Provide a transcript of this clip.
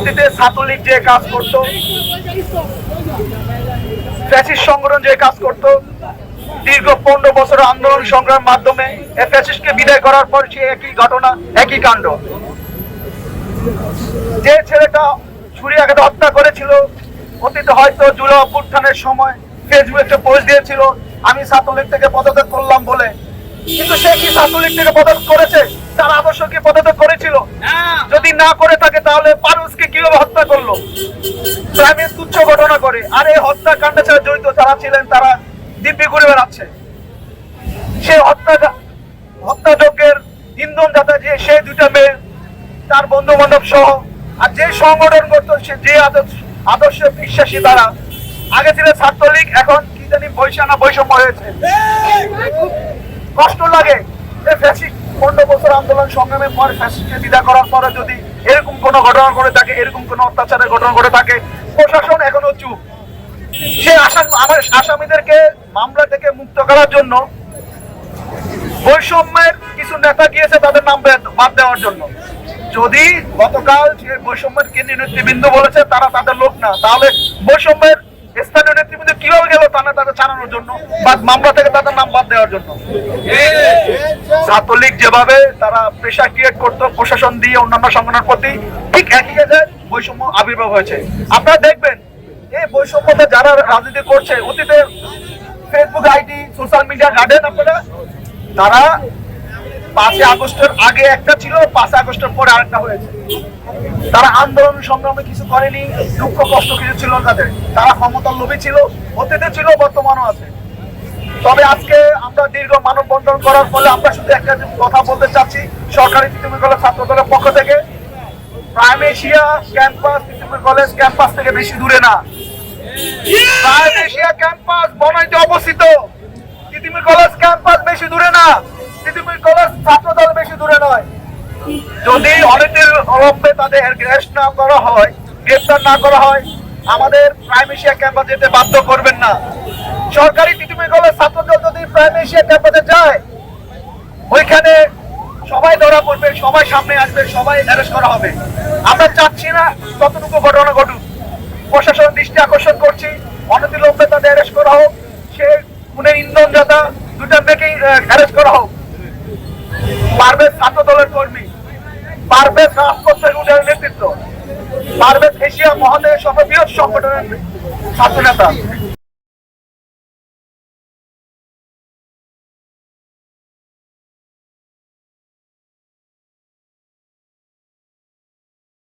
অতীতে ছাত্রলীগ যে কাজ করত ফ্যাসিস্ট সংগঠন যে কাজ করত দীর্ঘ পনেরো বছর আন্দোলন সংগ্রামের মাধ্যমে ফ্যাসিস্টকে বিদায় করার পর সে একই ঘটনা একই কাণ্ড। যে ছেলেটা ছুরি আঘাতে হত্যা করেছিল অতীতে হয়তো জুলা অভ্যুত্থানের সময় ফেসবুকে পোস্ট দিয়েছিল আমি ছাত্রলীগ থেকে পদত্যাগ করলাম বলে। কিন্তু সে কি ছাত্রলীগ থেকে পদত্যাগ করেছে? তার আদর্শ কি পদত্যাগ করেছিল? যদি না করে থাকে তাহলে কীভাবে হত্যা করল। প্রাইমে তুচ্ছ ঘটনা করে। আর এই হত্যাকাণ্ডের সাথে জড়িত, যারা ছিলেন, তারা দিব্যি ঘুরে বেড়াচ্ছে। সে হত্যা হত্যাযজ্ঞের ইন্ধন যাতে যে সে দুটা মেয়ে, তার বন্ধু বান্ধব সহ, আর যে সংগঠন করতো, সে যে আদর্শ আদর্শে বিশ্বাসী তারা। আগে ছিল ছাত্রলীগ, এখন কি জানি বৈশানা বৈষম্য হয়েছে। কষ্ট লাগে। যে ফ্যাসিস্ট পনেরো বছর আন্দোলন সংগ্রামের পর ফ্যাসিস্টকে বিদা করার পরে যদি এরকম কোনো ঘটনা ঘটে থাকে, এরকম কোনো অত্যাচারের ঘটনা ঘটে থাকে, প্রশাসন এখনও চুপ। সে আমার আসামিদেরকে মামলা থেকে মুক্ত করার জন্য বৈষম্যের কিছু নেতা গিয়েছে তাদের নাম বাদ- দেওয়ার জন্য। যদি গতকাল যে বৈষম্যের কেন্দ্রীয় নেতৃবৃন্দ বলেছে, তারা তাদের লোক না, তাহলে বৈষম্যের স্থানীয় নেতৃবৃন্দ কীভাবে গেল তারা তাদের জানানোর জন্য? বা মামলা থেকে তাদের নাম বাদ দেওয়ার জন্য? ছাত্রলীগ যেভাবে তারা প্রেশার ক্রিয়েট করতো, প্রশাসন দিয়ে অন্যান্য সংগঠনের প্রতি, ঠিক একই কাজে বৈষম্য আবির্ভাব হয়েছে। আপনারা দেখবেন, এই বৈষম্যতে যারা রাজনীতি করছে, অতীতে Facebook ID social media garden আপনারা, তারা পাঁচই আগস্টের আগে একটা ছিল, পাঁচই আগস্টের পরে আরেকটা হয়েছে। তারা আন্দোলন সংগ্রামে কিছু করেনি, দুঃখ, কষ্ট কিছু ছিল তাদের। তারা ক্ষমতার লোভী ছিল, অতীতে ছিল, বর্তমানও আছে। তবে আজকে আমরা দীর্ঘ মানববন্ধন করার ফলে আমরা শুধু একটা কথা বলতে চাচ্ছি, সরকারি তৃণমূল কলেজ ছাত্র দলের পক্ষ থেকে। প্রাইম এশিয়া ক্যাম্পাস, তৃণমূল কলেজ ক্যাম্পাস থেকে বেশি দূরে না। প্রাইম এশিয়া ক্যাম্পাস বনাইতে অবস্থিত। তৃণমূল কলেজ ক্যাম্পাস বেশি দূরে না। তৃণমূল কলেজ ছাত্র দল বেশি দূরে নয়। যদি অনেকের অবলম্বে তাদের অ্যারেস্ট না করা হয় গ্রেফতার না করা হয়, আমাদের প্রাইম এশিয়া ক্যাম্পাস যেতে বাধ্য করবেন না। সরকারি তৃতীয় কলেজ ছাত্রদল যদি প্রাইম এশিয়া ক্যাম্পাসে যায়, ওইখানে সবাই ধরা পড়বে, সবাই সামনে আসবে, সবাই অ্যারেস্ট করা হবে। আমরা চাচ্ছি না ততটুকু ঘটনা ঘটুক। প্রশাসন দৃষ্টি আকর্ষণ করছি অনতিলম্বে তাদের অ্যারেস্ট করা হোক, সে খুনের ইন্ধন যাতা দুটার মেয়েকেই অ্যারেস্ট করা হোক। পারভেজ ছাত্র দলের কর্মী পারভেজ রাজপথ উঠের নেতৃত্ব পারভেজ এশিয়া মহাদেশ সর্ববৃহৎ সংগঠনের ছাত্র নেতা